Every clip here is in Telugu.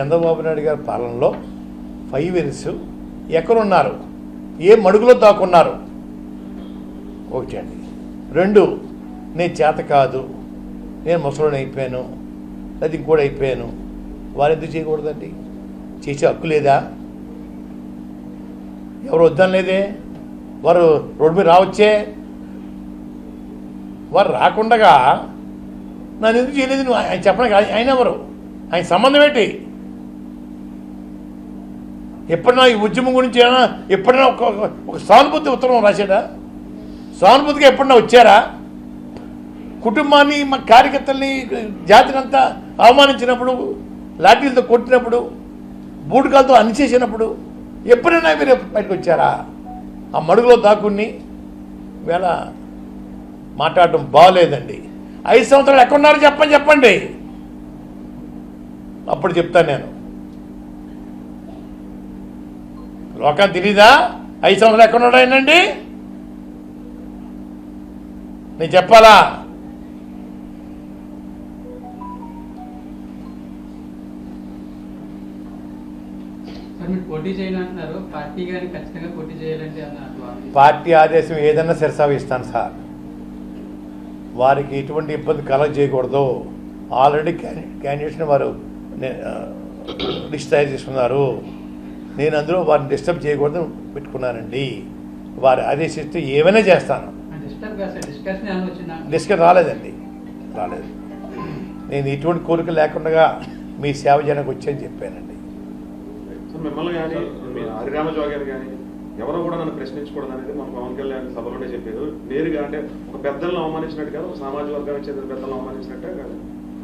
చంద్రబాబు నాయుడు గారి పాలనలో ఫైవ్ ఇయర్స్ ఎక్కడున్నారు? ఏ మడుగులో దాక్కున్నారు? ఒకటి అండి. రెండు నేను చేత కాదు నేను ముసలోని అయిపోయాను అది ఇంకోటి అయిపోయాను వారు ఎందుకు చేయకూడదండి? చేసే హక్కు లేదా? ఎవరు వద్దనలేదే? వారు రోడ్డు మీద రావచ్చే? వారు రాకుండగా నన్ను ఎందుకు చేయలేదు? నువ్వు ఆయన చెప్పడానికి ఆయన- ఆయన ఎవరు? ఆయన సంబంధం ఏంటి? ఎప్పుడైనా ఈ ఉద్యమం గురించి ఏమైనా ఎప్పుడైనా ఒక ఒక- సానుభూతి ఉత్తరం రాశాడా? సానుభూతిగా ఎప్పుడైనా వచ్చారా? కుటుంబాన్ని మా కార్యకర్తల్ని జాతినంతా అవమానించినప్పుడు లాఠీలతో కొట్టినప్పుడు బూటకాలతో అనిచేసినప్పుడు ఎప్పుడైనా మీరు బయటకు వచ్చారా? ఆ మడుగులో దాక్కుని వేళ మాట్లాడటం బాగలేదండి ఐదు సంవత్సరాలు ఎక్కడున్నారో చెప్పని చెప్పండి. అప్పుడు చెప్తాను నేను. లోకాన్ని తెలీదా? ఐదు సంవత్సరాలు ఎక్కడున్నాడు ఆయనండి? నేను చెప్పాలా? పార్టీ ఆదేశం ఏదైనా శిరసావిస్తాను సార్. వారికి ఎటువంటి ఇబ్బంది కలగ చేయకూడదు ఆల్రెడీ క్యాండిడేట్స్ని వారు లిస్ట్ తయారు చేసుకున్నారు. నేను అందులో వారిని డిస్టర్బ్ చేయకూడదు పెట్టుకున్నానండి. వారు ఆదేశిస్తే ఏమైనా చేస్తాను. డిస్కస్ రాలేదండి. రాలేదు. నేను ఎటువంటి కోరిక లేకుండా మీ సేవ చేయడానికి వచ్చాయని చెప్పానండి. సో మిమ్మల్ని కానీ హరిరామ జోగారు కానీ ఎవరో కూడా నన్ను ప్రశ్నించకూడదు అనేది మన పవన్ కళ్యాణ్ సభలోనే చెప్పారు. నేరుగా అంటే ఒక పెద్దలను అవమానించినట్టు కాదు ఒక సామాజిక వర్గానికి చెందిన పెద్దలను అవమానించినట్టే కాదు.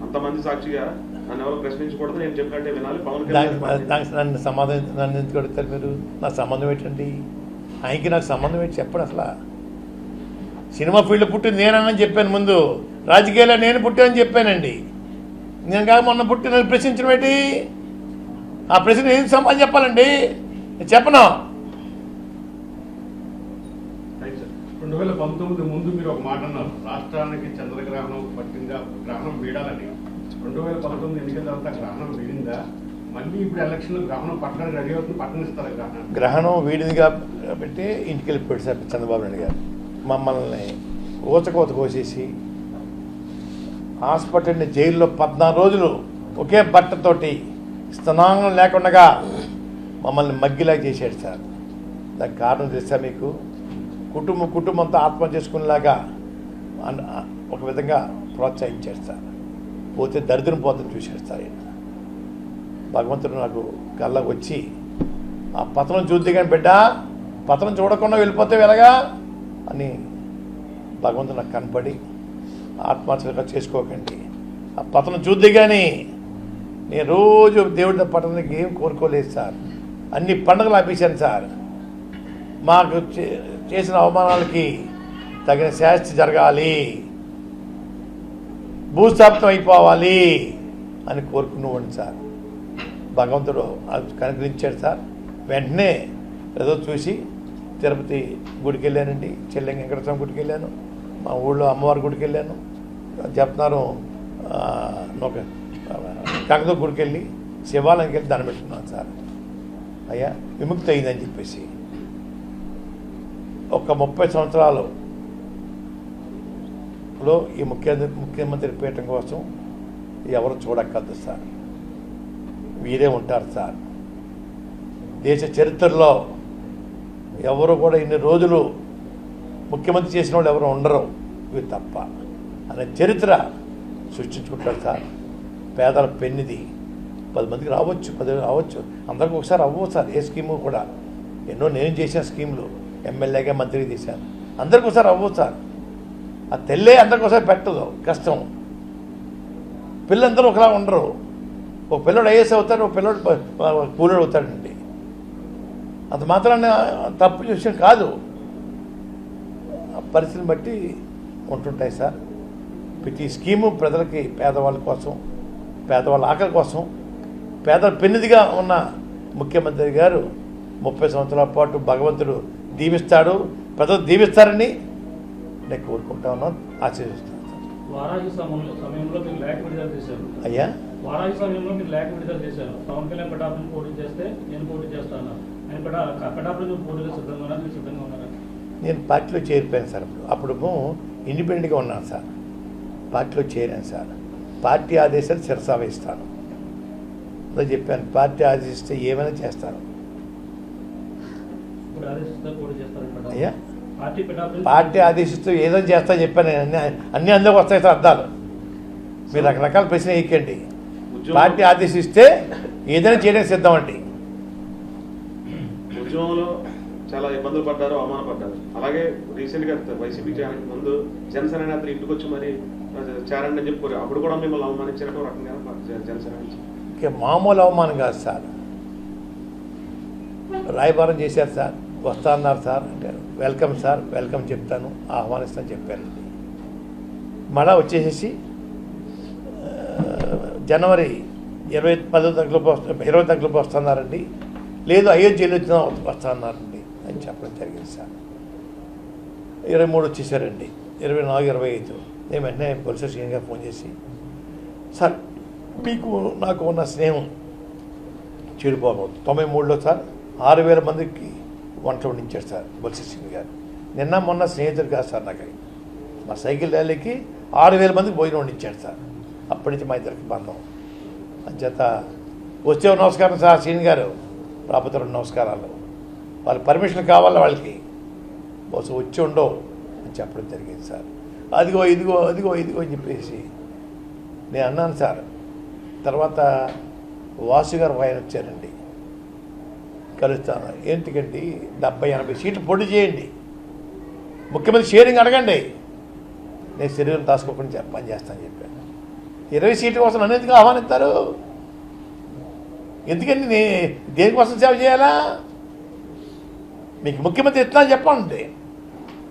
అంతమంది సాక్షిగా నన్ను ఎవరు ప్రశ్నించకూడదు నేను చెప్పినట్టే వినాలి. పవన్ దానికి కళ్యాణ్ దానికి నన్ను ఎందుకు అడుగుతారు మీరు? నా సంబంధం ఏంటండి? ఆయనకి నాకు సంబంధం ఏంటి చెప్పండి అసలు. సినిమా ఫీల్డ్ పుట్టింది నేనని చెప్పాను ముందు. రాజకీయాల్లో నేను పుట్టానని చెప్పానండి. నేను కాక మొన్న పుట్టి నన్ను ప్రశ్నించడం ఏంటి? ఆ ప్రశ్న ఏం సమాధానం చెప్పాలండి? చెప్పను. రెండు వేల పంతొమ్మిది ముందు మీరు ఒక మాట అన్నారు. రాష్ట్రానికి చంద్రగ్రహణం పట్టిందా గ్రహణం వీడాలని. రెండు వేల పంతొమ్మిది ఎన్నికల తర్వాత గ్రహణం వీడిందా? మళ్ళీ ఇప్పుడు ఎలక్షన్ గ్రహణం పట్టడానికి రెడీ అవుతుంది పట్టణిస్తారు గ్రహణం? గ్రహణం వీడిదిగా పెట్టి ఇంటికి వెళ్ళిపోయాడు సార్ చంద్రబాబు నాయుడు గారు. మమ్మల్ని ఊచకోత కోసేసి హాస్పిటల్ని జైల్లో పద్నాలుగు రోజులు ఒకే బట్టతోటి స్తనాంగం లేకుండా మమ్మల్ని మగ్గిలా చేశాడు సార్. దానికి కారణం తెలుసా మీకు? కుటుంబం కుటుంబంతో ఆత్మ చేసుకునేలాగా ఒక విధంగా ప్రోత్సహించాడు సార్. పోతే దరిద్రం పోతుంది చూసేస్తారు సార్ ఆయన. భగవంతుడు నాకు కళ్ళకు వచ్చి ఆ పతనం చూద్ది కానీ బిడ్డ పతనం చూడకుండా వెళ్ళిపోతే ఎలాగా? అని భగవంతుడు నాకు కనపడి ఆత్మహత్యగా చేసుకోకండి. ఆ పతనం చూద్ది కానీ నేను రోజు దేవుడి పట్టణానికి ఏం కోరుకోలేదు సార్. అన్ని పండుగలు ఆపేశాను సార్. మాకు చే- చేసిన అవమానాలకి తగిన శాస్తి జరగాలి. భూస్థాపితం అయిపోవాలి అని కోరుకునేవాడిని సార్. భగవంతుడు అది సార్. వెంటనే ఏదో చూసి తిరుపతి గుడికి వెళ్ళానండి. చెల్లెంగ వెంకటస్వామి గుడికి వెళ్ళాను. మా ఊళ్ళో అమ్మవారి గుడికి వెళ్ళాను. చెప్తున్నారు ఒక కాకతో గుడికి వెళ్ళి శివాలయంకి వెళ్ళి దాన్ని పెట్టుకున్నాను సార్. అయ్యా విముక్తి అయిందని చెప్పేసి. ఒక ముప్పై సంవత్సరాలు లో ఈ ముఖ్యమంత్రి ముఖ్యమంత్రి పీఠం కోసం ఎవరు చూడక్కర్దు సార్. వీరే ఉంటారు సార్. దేశ చరిత్రలో ఎవరు కూడా ఇన్ని రోజులు ముఖ్యమంత్రి చేసిన వాళ్ళు ఎవరు ఉండరు. ఇవి తప్ప. అనే చరిత్ర సృష్టించుకుంటారు సార్. పేదల పెన్నిది పది మందికి రావచ్చు పది రావచ్చు. అందరికి ఒకసారి అవ్వవు సార్. ఏ స్కీము కూడా. ఎన్నో నేను చేసిన స్కీములు. ఎమ్మెల్యేగా మంత్రికి చేశాను. అందరికి ఒకసారి అవ్వవు సార్. ఆ తెల్లే అందరికోసం పెట్టదు కష్టం. పిల్లలందరూ ఒకలా ఉండరు. ఒక పిల్లడు ఐఏఎస్ అవుతాడు ఒక పిల్లడు కూలడు అవుతాడండి. అంత మాత్రాన తప్పు విషయం కాదు. ఆ పరిస్థితిని బట్టి ఉంటుంటాయి సార్. ప్రతి స్కీము ప్రజలకి పేదవాళ్ళ కోసం పేదవాళ్ళ ఆకలి కోసం పేదల పెన్నిదిగా ఉన్న ముఖ్యమంత్రి గారు ముప్పై సంవత్సరాల పాటు భగవంతుడు దీవిస్తాడు ప్రజలు దీవిస్తారని నేను కోరుకుంటా ఉన్నాను ఆశీర్వదిస్తాను వారాహి సమయంలో సమయంలో మీరు లేఖ విడుదల చేశారు. అయ్యా? వారాహి సమయంలో మీరు లేఖ విడుదల చేశారు. పవన్ కళ్యాణ్ పిఠాపురం పోటీ చేస్తే నేను పోటీ చేస్తాను ఆయన పిఠా పిఠాపురం పోటీలో సిద్ధంగా ఉన్నారు? మీరు సిద్ధంగా ఉన్నారా? నేను పార్టీలో చేరిపోయాను సార్ అప్పుడు. అప్పుడు ఇండిపెండెంట్గా ఉన్నాను సార్. పార్టీలో చేరాను సార్. పార్టీ ఆదేశాలు శిరసావహిస్తాను అదే చెప్పాను. పార్టీ ఆదేశిస్తే ఏమైనా చేస్తాను. అయ్యా? పార్టీ ఆదేశిస్తూ ఏదో చేస్తా చెప్పాను నేను. అన్ని అన్ని అందుకు వస్తాయి సార్ అర్థాలు మీరు రకరకాల ప్రశ్న వేయకండి. పార్టీ ఆదేశిస్తే ఏదైనా చేయడానికి సిద్ధం అండి ఉద్యమంలో చాలా ఇబ్బందులు పడ్డారు అవమానపడ్డారు అలాగే రీసెంట్గా వైసీపీ చేరడానికి ముందు జనసేన నేతలు ఇంటికి వచ్చి మరి చేరండి అని చెప్పారు. అప్పుడు కూడా మిమ్మల్ని అవమానించినట్టు రకంగా జనసేన నుంచి. మామూలు అవమానం కాదు సార్. రాయబారం చేశారు సార్. వస్తా అన్నారు సార్ అంటే వెల్కమ్ సార్ వెల్కమ్ చెప్తాను ఆహ్వానిస్తాను చెప్పాను మళ్ళా వచ్చేసేసి జనవరి ఇరవై పదో తగ్గులోపు వస్తా ఇరవై తగ్గులోపు వస్తున్నారండి. లేదు అయోధ్యలో వచ్చిన వస్తా అన్నారండి అని చెప్పడం జరిగింది సార్. ఇరవై మూడు వచ్చేసారండి ఇరవై నాలుగు ఇరవై ఐదు. నేను వెంటనే బొలిస స్టేషన్గా ఫోన్ చేసి సార్ మీకు నాకు ఉన్న స్నేహం చెడిపోబోతుంది తొంభై మూడులో సార్ ఆరు వేల మందికి ఒంట్లో వండించారు సార్ బొల్సి సింగ్ గారు. నిన్న మొన్న స్నేహితుడు కాదు సార్ నాకు. మా సైకిల్ ర్యాలీకి ఆరు వేల మందికి భోజనం వండించాడు సార్. అప్పటి నుంచి మా ఇద్దరికి బంధం. అంచేత వచ్చే నమస్కారం సార్ శ్రీని గారు. రాకపోతే రెండు నమస్కారాలు. వాళ్ళ పర్మిషన్ కావాలి వాళ్ళకి? బహుశా వచ్చి ఉండవు అని చెప్పడం జరిగింది సార్. అదిగో ఇదిగో అదిగో ఇదిగో అని చెప్పేసి నేను అన్నాను సార్. తర్వాత వాసు గారు ఆయన వచ్చారండి. కలుస్తాను. ఎందుకంటే డెబ్బై ఎనభై సీట్లు పొడి చేయండి. ముఖ్యమంత్రి షేరింగ్ అడగండి. నేను శరీరం దాచుకోకుండా చెప్ప- పని చేస్తాను చెప్పాను. ఇరవై సీట్ల కోసం నన్ను ఎందుకు ఆహ్వానిస్తారు? ఎందుకండి నే దేనికోసం సేవ చేయాలా? మీకు ముఖ్యమంత్రి ఎట్లా చెప్పండి.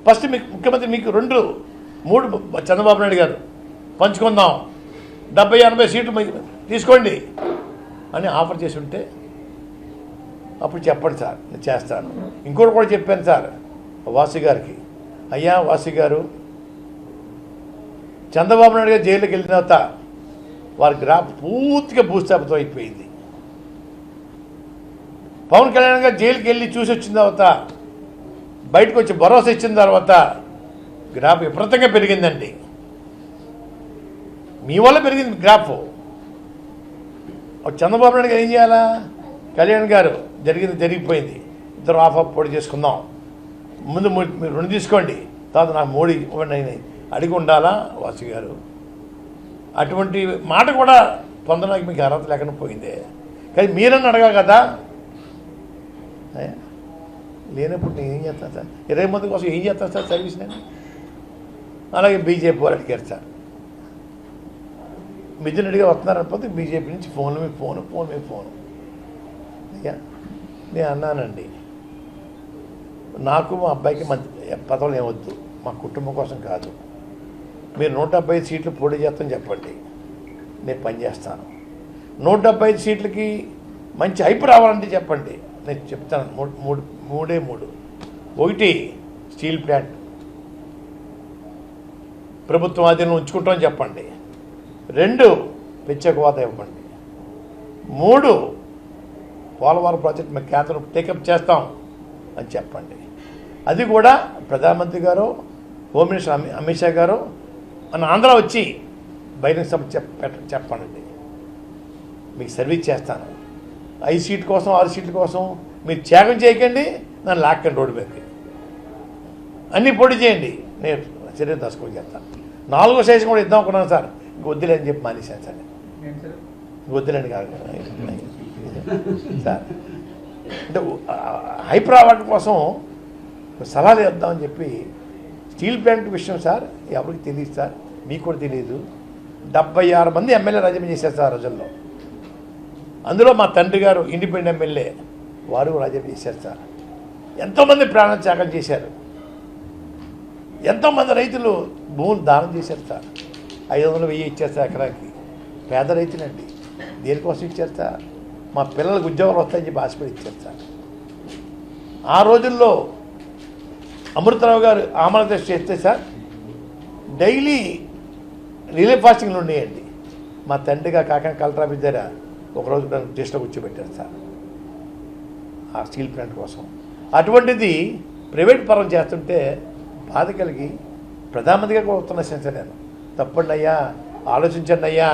ఫస్ట్ మీకు ముఖ్యమంత్రి మీకు రెండు మూడు చంద్రబాబు నాయుడు గారు. పంచుకుందాం. డెబ్బై ఎనభై సీట్లు మీకు తీసుకోండి. అని ఆఫర్ చేసి ఉంటే అప్పుడు చెప్పండి సార్ నేను చేస్తాను. ఇంకోటి కూడా చెప్పాను సార్ వాసు గారికి. అయ్యా వాసు గారు చంద్రబాబు నాయుడు గారు జైలుకి వెళ్ళిన తర్వాత వారి గ్రాఫ్ పూర్తిగా భూస్థాపితం అయిపోయింది. పవన్ కళ్యాణ్ గారు జైలుకి వెళ్ళి చూసి వచ్చిన తర్వాత బయటకు వచ్చి భరోసా ఇచ్చిన తర్వాత గ్రాఫ్ విపరీతంగా పెరిగిందండి. మీ వల్ల పెరిగింది గ్రాఫ్. చంద్రబాబు నాయుడు గారు ఏం చేయాలా? కళ్యాణ్ గారు జరిగింది జరిగిపోయింది. ఇద్దరు ఆఫ్ ఆఫ్ పొడి చేసుకుందాం. ముందు మీరు రెండు తీసుకోండి. తర్వాత నాకు మోడీ ఇవ్వండి అడిగి ఉండాలా? వాసు గారు. అటువంటి మాట కూడా పొందడానికి మీకు అర్హత లేకుండా పోయిందే. కానీ మీరని అడగా కదా? లేనప్పుడు నేను ఏం చేస్తాను సార్? ఇరవై మంది కోసం ఏం చేస్తాను సార్ సర్వీస్ నేను? అలాగే బీజేపీ వాళ్ళు అడిగారు సార్. మిథున్ రెడ్డి వస్తున్నారనిపోతే బీజేపీ నుంచి ఫోన్లు మీ ఫోను ఫోన్ మీ ఫోను. నేను అన్నానండి నాకు మా అబ్బాయికి మంచి పదవులు ఏమొద్దు మా కుటుంబం కోసం కాదు. మీరు నూట డెబ్బై ఐదు సీట్లు పోటీ చేస్తాను చెప్పండి నేను పని చేస్తాను. నూట డెబ్బై ఐదు సీట్లకి మంచి హైపు రావాలంటే చెప్పండి నేను చెప్తాను మూడు మూడు మూడే మూడు. ఒకటి స్టీల్ ప్లాంట్. ప్రభుత్వం ఆధీనం ఉంచుకుంటామని చెప్పండి. రెండు ప్రత్యేక ఇవ్వండి. మూడు పోలవరం ప్రాజెక్ట్ మేము కేంద్రం టేకప్ చేస్తాం అని చెప్పండి. అది కూడా ప్రధానమంత్రి గారు హోమ్ మినిస్టర్ అమి అమిత్ షా గారు మన ఆంధ్ర వచ్చి బహిరంగ సభ చెప్పండి. మీకు సర్వీస్ చేస్తాను. ఐదు సీట్ల కోసం ఆరు సీట్ల కోసం మీరు త్యాగం చేయకండి నన్ను లాక్కండి రోడ్డు మీదకి అన్నీ పొడి చేయండి. నేను చర్య దశకం చేస్తాను. నాలుగో సైజు కూడా ఇద్దాం అనుకున్నాను సార్. ఇంక వద్దులే అని చెప్పి మానేశాను సార్. వద్దులేండి కాదు. సార్ అంటే హైపర్ అవార్డు కోసం సలహాలు ఇద్దామని చెప్పి స్టీల్ ప్లాంట్ విషయం సార్ ఎవరికి తెలియదు సార్ మీకు కూడా తెలియదు. డెబ్బై ఆరు మంది ఎమ్మెల్యే రాజీనామా చేశారు సార్ ఆ రోజుల్లో. అందులో మా తండ్రి గారు ఇండిపెండెంట్ ఎమ్మెల్యే వారు రాజీనామా చేశారు సార్. ఎంతోమంది ప్రాణత్యాగం చేశారు. ఎంతోమంది రైతులు భూములు దానం చేశారు సార్. ఐదు వందలు వెయ్యి ఇచ్చారు సార్ ఎకరాకి. పేద రైతులండి. దేనికోసం ఇచ్చారు సార్? మా పిల్లలకు ఉద్యోగాలు వస్తాయని చెప్పి ఆశపడి ఇచ్చారు సార్. ఆ రోజుల్లో అమృతరావు గారు ఆమల దృష్టి చేస్తే సార్ డైలీ రిలే ఫాస్టింగ్లు ఉన్నాయండి మా తండ్రిగా కాక కలెక్టర్ ఆఫీస్ దగ్గర ఒకరోజు నన్ను టెస్ట్లో కూర్చోబెట్టారు సార్ ఆ స్టీల్ ప్లాంట్ కోసం. అటువంటిది ప్రైవేట్ పరం చేస్తుంటే బాధ కలిగి ప్రధానమంత్రిగా కూడా వస్తున్నా సార్ నేను. తప్పండి అయ్యా ఆలోచించండి అయ్యా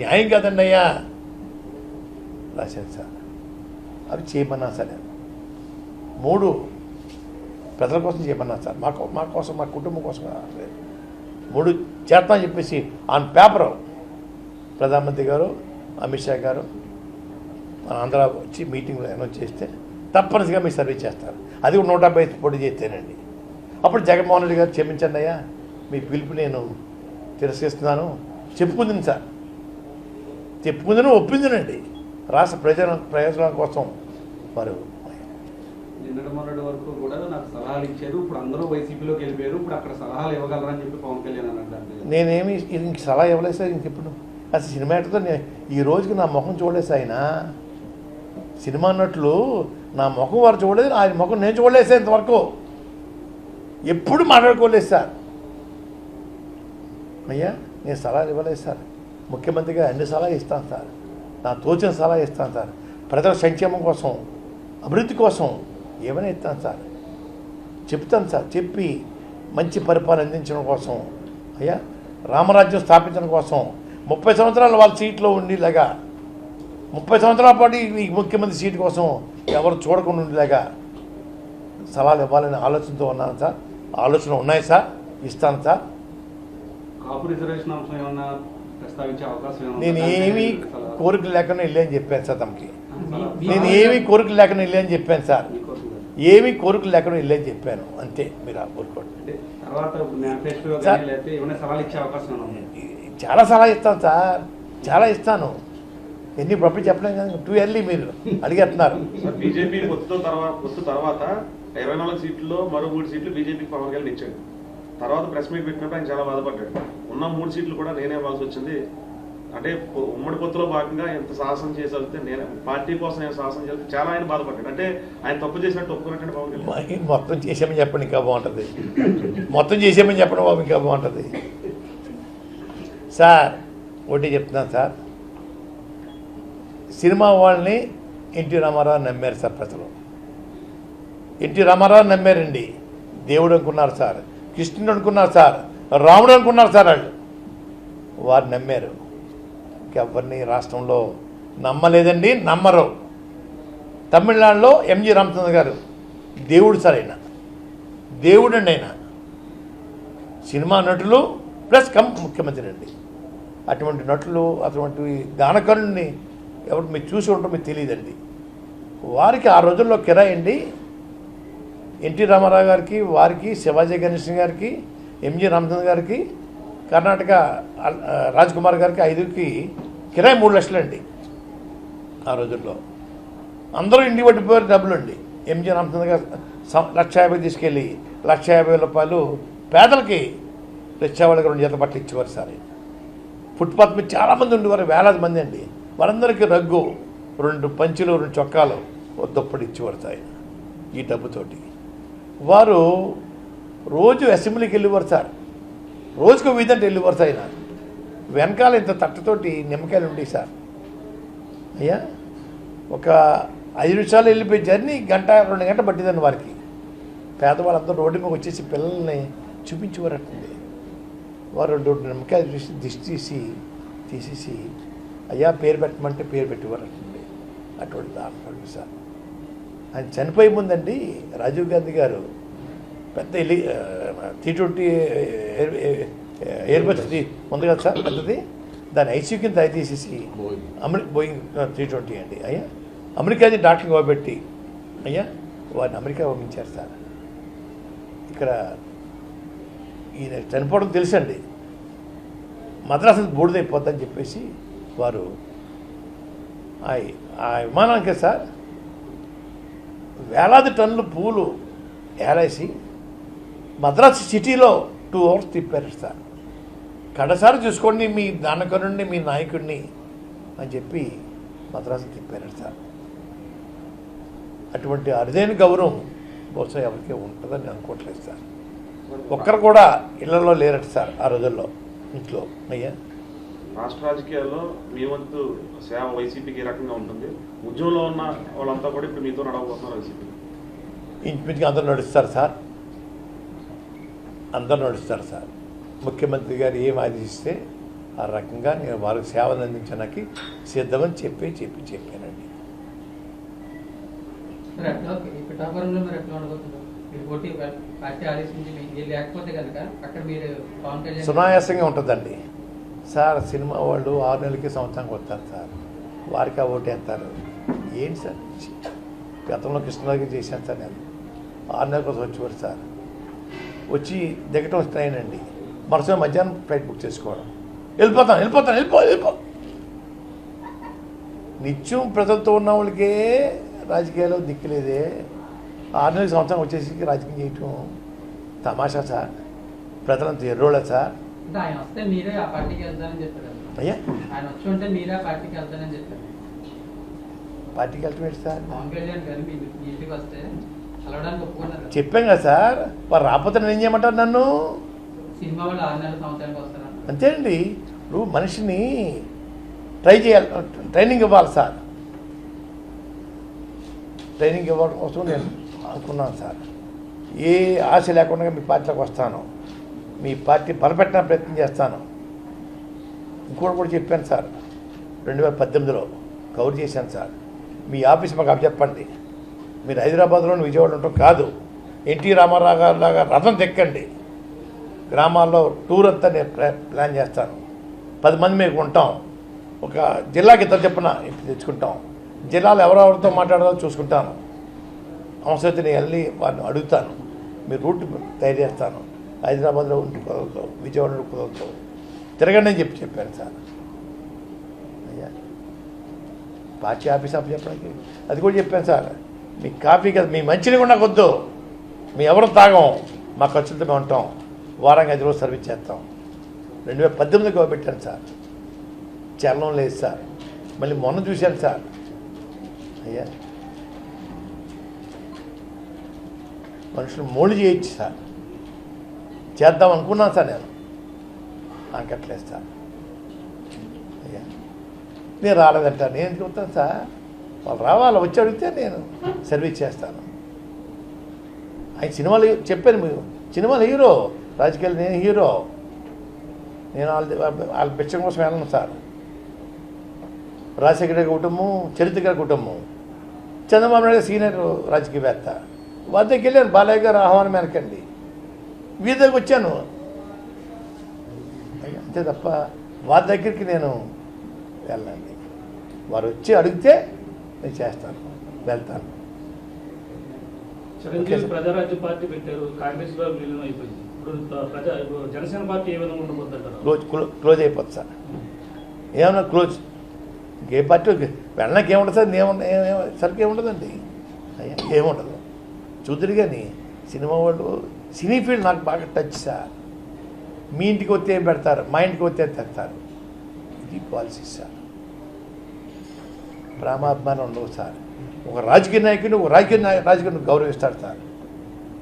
న్యాయం కాదండి అయ్యా రాశాను సార్ అవి చేయమన్నా సరే. మూడు ప్రజల కోసం చేయమన్నా సార్. మా మా కోసం మా కుటుంబం కోసం మూడు చేస్తామని చెప్పేసి ఆన్ పేపర్ ప్రధానమంత్రి గారు అమిత్ షా గారు మన ఆంధ్ర వచ్చి మీటింగ్లో అనౌన్స్ చేస్తే తప్పనిసరిగా మీ సర్వీస్ చేస్తారు. అది కూడా నూట డెబ్బై పోటీ చేస్తేనండి. అప్పుడు జగన్మోహన్ రెడ్డి గారు క్షమించండి అయ్యా మీ పిలుపు నేను తిరస్కరిస్తున్నాను. చెప్పుకుంది సార్. చెప్పుకుందని ఒప్పిందినండి. రాష్ట్ర ప్రజల ప్రయోజనం కోసం వారు నిన్నటి మొన్నటి వరకు కూడా నాకు సలహాలు ఇచ్చారు. ఇప్పుడు అందరూ వైసీపీలోకి వెళ్ళిపోయారు. ఇప్పుడు అక్కడ సలహాలు ఇవ్వగలరని చెప్పి పవన్ కళ్యాణ్ అని అంటారు నేనేమి ఇంక సలహా ఇవ్వలేదు సార్ ఇంక ఇప్పుడు. అసలు సినిమా యాక్టర్తో నేను ఈ రోజుకి నా ముఖం చూడలేదు ఆయన. సినిమా అన్నట్లు నా ముఖం వారు చూడలేదు ఆయన ముఖం నేను చూడలేదు సార్ ఇంతవరకు. ఎప్పుడు మాట్లాడుకోలేదు సార్. అయ్యా నేను సలహాలు ఇవ్వలేదు సార్. ముఖ్యమంత్రిగా అన్ని సలహా ఇస్తాను సార్. నా తోచిన సలహా ఇస్తాను సార్. ప్రజల సంక్షేమం కోసం అభివృద్ధి కోసం ఏమైనా ఇస్తాను సార్. చెప్తాను సార్. చెప్పి మంచి పరిపాలన అందించడం కోసం అయ్యా రామరాజ్యం స్థాపించడం కోసం ముప్పై సంవత్సరాలు వాళ్ళ సీట్లో ఉండేలాగా ముప్పై సంవత్సరాల పాటు ఈ ముఖ్యమంత్రి సీటు కోసం ఎవరు చూడకుండా ఉండేలాగా సలహాలు ఇవ్వాలనే ఆలోచనతో ఉన్నాను సార్. ఆలోచన ఉన్నాయి సార్. ఇస్తాను సార్. కాపు రిజర్వేషన్ అంశం ఏమన్నా ఏమన్నా నేను? ఏమీ కోరికలు లేకుండా వెళ్ళని చెప్పాను సార్ తమకి. నేను ఏమీ కోరికలు లేకుండా వెళ్ళని చెప్పాను సార్. ఏమీ కోరికలు లేకుండా వెళ్ళని చెప్పాను. అంతే మీరు ఆ కోరుకోండి? చాలా సలహా ఇస్తాను సార్. చాలా ఇస్తాను. ఎన్ని ఇప్పుడు చెప్పలేం కదా టూ ఇయర్లీ మీరు అడిగేస్తున్నారు. సార్ బీజేపీ పొత్తు తర్వాత ఇరవై నాలుగు సీట్లలో మరో మూడు సీట్లు బీజేపీకి పవన్ కళ్యాణ్ ఇచ్చాడు. తర్వాత ప్రెస్ మీట్ పెట్టినప్పుడు ఆయన చాలా బాధపడ్డాడు. ఉన్న మూడు సీట్లు కూడా నేనే ఇవ్వాల్సి వచ్చింది. అంటే ఉమ్మడి పొత్తులో భాగంగా ఎంత సాహసం చేసి నేను పార్టీ కోసం నేను సాహసం చేస్తే చాలా ఆయన బాధపడ్డాడు. అంటే ఆయన తప్పు చేసినట్టు ఒప్పుకున్నట్టు పవన్ మొత్తం చేసామని చెప్పండి ఇంకా బాగుంటుంది. మొత్తం చేసామని చెప్పడం బాబు ఇంకా బాగుంటుంది. సార్ ఒకటి చెప్తున్నాను సార్. సినిమా వాళ్ళని ఎన్టీ రామారావు నమ్మారు సార్ ప్రజలు. ఎన్టీ రామారావు నమ్మారండి. దేవుడు అనుకున్నారు సార్. కృష్ణుడు అనుకున్నారు సార్ రాముడు అనుకున్నారు సార్ వాళ్ళు. వారు నమ్మారు. ఎవరిని రాష్ట్రంలో నమ్మలేదండి నమ్మరు. తమిళనాడులో ఎంజి రామచంద్ర గారు దేవుడు సార్ ఆయన. దేవుడు అండి ఆయన. సినిమా నటులు ప్లస్ కం ముఖ్యమంత్రి అండి. అటువంటి నటులు అటువంటి గానకరుణ్ణి ఎవరు మీరు చూసి ఉంటారో మీకు తెలియదండి. వారికి ఆ రోజుల్లో కిరాయి అండి ఎన్టీ రామారావు గారికి వారికి శివాజీ గణేష్ గారికి ఎంజి రామచంద్ర గారికి కర్ణాటక రాజ్ కుమార్ గారికి ఐదుకి కిరాయి మూడు లక్షలు అండి ఆ రోజుల్లో. అందరూ ఇంటి పట్టిపోయారు డబ్బులు అండి ఎంజీ రామచంద్ర గారు సం- లక్ష యాభై తీసుకెళ్ళి లక్ష యాభై రూపాయలు పేదలకి తెచ్చేవాళ్ళకి రెండు జత బట్టలు ఇచ్చేవారు సార్. ఫుట్పాత్ మీద చాలామంది ఉండేవారు వేలాది మంది అండి. వారందరికీ రగ్గు రెండు పంచులు రెండు చొక్కాలు దుప్పటి ఇచ్చేవారు సార్ ఈ డబ్బుతోటి. వారు రోజు అసెంబ్లీకి వెళ్ళివారు సార్ రోజుకు వీధంటే వెళ్ళివారు సార్ ఆయన వెనకాల ఇంత తట్టతోటి నిమ్మకాయలు ఉండేవి సార్. అయ్యా ఒక ఐదు నిమిషాలు వెళ్ళిపోయి జర్నీ గంట రెండు గంట పట్టిందండి వారికి. పేదవాళ్ళందరూ రోడ్డు మీద వచ్చేసి పిల్లల్ని చూపించేవారటండి వారు రెండు రెండు నిమ్మకాయలు చూసి దిష్టి తీసి తీసేసి అయ్యా పేరు పెట్టమంటే పేరు పెట్టేవారటండి అటువంటి దాంట్లో సార్. ఆయన చనిపోయే ముందండి రాజీవ్ గాంధీ గారు పెద్ద ఎలి టీ ట్వంటీ ఎయిర్ బస్ ఉంది కదా సార్ పెద్దది? దాని ఐసీ కింద తీసేసి అమెరి బోయింగ్ త్రీ ట్వంటీ అండి. అయ్యా? అమెరికాది డాక్టర్ కాబట్టి అయ్యా? వారిని అమెరికా పంపించారు సార్. ఇక్కడ ఈయన చనిపోవడం తెలుసండి. మద్రాసు బూడిదైపోద్దని చెప్పేసి వారు ఆ విమానానికి సార్ వేలాది టన్నులు పూలు ఏలేసి మద్రాసు సిటీలో టూ అవర్స్ తిప్పారు సార్ కడసారి చూసుకోండి మీ దానకరుణ్ణి మీ నాయకుడిని అని చెప్పి మద్రాసు తిప్పారు సార్ అటువంటి అరుదైన గౌరవం బహుశా ఎవరికి ఉంటుందని అనుకోవట్లేదు సార్. ఒక్కరు కూడా ఇళ్ళలో లేరట సార్ ఆ రోజుల్లో ఇంట్లో. అయ్యా? రాష్ట్ర రాజకీయాల్లో మీ వంతు సేవ వైసీపీకి ఏ రకంగా ఉంటుంది. ఉద్యమంలో ఉన్న వాళ్ళంతా కూడా ఇప్పుడు మీతో నడవబోతున్నారు వైసీపీ. ఇంచుమించుగా అందరూ నడుస్తారు సార్. అందరూ నడుస్తారు సార్. ముఖ్యమంత్రి గారు ఏం ఆదేశిస్తే ఆ రకంగా నేను వారికి సేవలు అందించడానికి సిద్ధమని చెప్పి చెప్పి చెప్పానండి. సునాయాసంగా ఉంటుందండి. సార్ సినిమా వాళ్ళు ఆరు నెలలకి సంవత్సరానికి వస్తారు సార్. వారికి ఆ ఓటు వేస్తారు. ఏంటి సార్? గతంలో కృష్ణరాజు చేశాను సార్ నేను. ఆరు నెలల కోసం వచ్చి సార్. వచ్చి దిగటం ట్రైన్ అండి మరుసటి మధ్యాహ్నం ఫ్లైట్ బుక్ చేసుకోవడం. వెళ్ళిపోతాను వెళ్ళిపోతాను వెళ్ళిపో వెళ్ళిపో. నిత్యం ప్రజలతో ఉన్న వాళ్ళకే రాజకీయాల్లో దిక్కులేదే ఆరు నెలల సంవత్సరం వచ్చేసి రాజకీయం చేయటం తమాషా సార్. ప్రజలంతా ఎర్రోళ్ళ సార్. పార్టీకి. అయ్యా. సార్. చెప్పాం కదా సార్. వారు రాకపోతే నేను ఏం చేయమంటారు నన్ను? అంతేనండి. ఇప్పుడు మనిషిని ట్రై చేయాలి. ట్రైనింగ్ ఇవ్వాలి సార్. ట్రైనింగ్ ఇవ్వడం కోసం నేను అనుకున్నాను సార్. ఏ ఆశ లేకుండా మీ పార్టీలోకి వస్తాను. మీ పార్టీ బలపెట్టిన ప్రయత్నం చేస్తాను. ఇంకోటి కూడా చెప్పాను సార్. రెండు వేల పద్దెనిమిదిలో కవర్ చేశాను సార్. మీ ఆఫీస్ మాకు అప్పచెప్పండి. మీరు హైదరాబాద్లోని విజయవాడ ఉండటం కాదు. ఎన్టీ రామారావు గారు లాగా రథం తెక్కండి. గ్రామాల్లో టూర్ అంతా నేను ప్లాన్ చేస్తాను. పది మంది మీకు ఉంటాం. ఒక జిల్లాకి ఇద్దరు చెప్పున తెచ్చుకుంటాం. జిల్లాలో ఎవరెవరితో మాట్లాడాలో చూసుకుంటాను. అవసరమైతే నేను వెళ్ళి వారిని అడుగుతాను. మీరు రూట్ తయారు చేస్తాను. హైదరాబాద్లో ఉండి కుదరతావు విజయవాడలో కుదరతావు తిరగండి అని చెప్పి చెప్పాను సార్. అయ్యా పార్టీ ఆఫీస్ అప్పు చెప్పడానికి అది కూడా చెప్పాను సార్. మీ కాఫీ కదా మీ మంచిని కూడా నాకు వద్దు. మీ ఎవరు తాగం మా ఖర్చులతో మేము ఉంటాం. వారానికి ఐదు రోజులు సర్వీస్ చేస్తాం. రెండు వేల పద్దెనిమిదికి పెట్టాను సార్. చలనం లేదు సార్. మళ్ళీ మొన్న చూశాను సార్. అయ్యా మనుషులు మోళ్ళు చేయొచ్చు సార్. చేద్దాం అనుకున్నాను సార్ నేను. అంకట్లేదు సార్. అయ్యా. నేను రాలేదంట. నేను చెప్తాను సార్? వాళ్ళు రావాలి వచ్చి అడిగితే నేను సర్వీస్ చేస్తాను. ఆయన సినిమాలు చెప్పాను మీరు. సినిమాలు హీరో. రాజకీయాలు నేను హీరో. నేను వాళ్ళ వాళ్ళ పిచ్చం కోసం వెళ్ళను సార్. రాజశేఖర గారి కుటుంబం చరిత్ర గారి కుటుంబం. చంద్రబాబు నాయుడు సీనియర్ రాజకీయవేత్త. వాళ్ళ దగ్గరికి వెళ్ళాను. బాలయ్య గారు ఆహ్వానం వెనకండి వీరి దగ్గరికి వచ్చాను అంతే తప్ప వారి దగ్గరికి నేను వెళ్ళండి వారు వచ్చి అడిగితే నేను చేస్తాను వెళ్తాను. Okay Chiranjeevi sir. Prajarajya party పెట్టారు కాంగ్రెస్లో విలీనం అయిపోయింది. ఇప్పుడు ప్రజా ఇప్పుడు జనసేన పార్టీ ఏ విధంగా ఉండబోతుంటారు క్లోజ్ క్లో- క్లోజ్ అయిపోతుంది సార్. ఏమన్నా క్లోజ్? ఏ పార్టీ వెళ్ళడానికి ఏముండదు సార్ ఏమన్నా సరికి ఏముండదండి. అయ్యా ఏముండదు. చూద్దరు కానీ సినిమా వాళ్ళు సినీ ఫీల్డ్ నాకు బాగా టచ్ సార్. మీ ఇంటికి వస్తే ఏం పెడతారు? మా ఇంటికి వస్తే తెస్తారు? ఇది పాలసీ సార్. ప్రేమాభిమానం ఉండవు సార్. ఒక రాజకీయ నాయకుడిని ఒక రాజకీయ నాయ రాజకీయాన్ని గౌరవిస్తాడు సార్.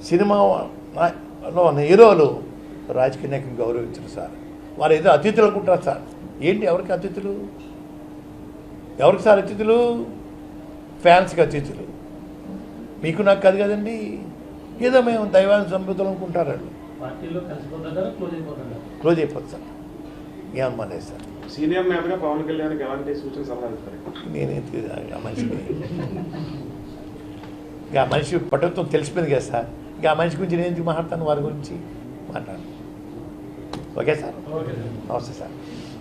సినిమాలో ఉన్న హీరోలు రాజకీయ నాయకుని గౌరవించరు సార్. వారు ఏదో అతిథులు అనుకుంటారు సార్. ఏంటి ఎవరికి అతిథులు? ఎవరికి సార్ అతిథులు? ఫ్యాన్స్కి అతిథులు. మీకు నాకు కాదు కదండి. ఏదో మేము దైవాన్ని సంబుద్ధులు అనుకుంటారు వాళ్ళు. క్లోజ్ అయిపోతుంది సార్. ఏమన్నమాట సార్. సీనియర్ నేతగా పవన్ కళ్యాణ్కి ఎలాంటి సూచన సలహా ఇస్తారు? నేను ఆ మనిషిని ఇంకా ఆ మనిషి పట్టుత్వం తెలిసిపోయింది కదా సార్. ఇంకా ఆ మనిషి గురించి నేను ఎందుకు మాట్లాడతాను? వారి గురించి మాట్లాడు ఓకే సార్? Okay sir. నమస్తే సార్.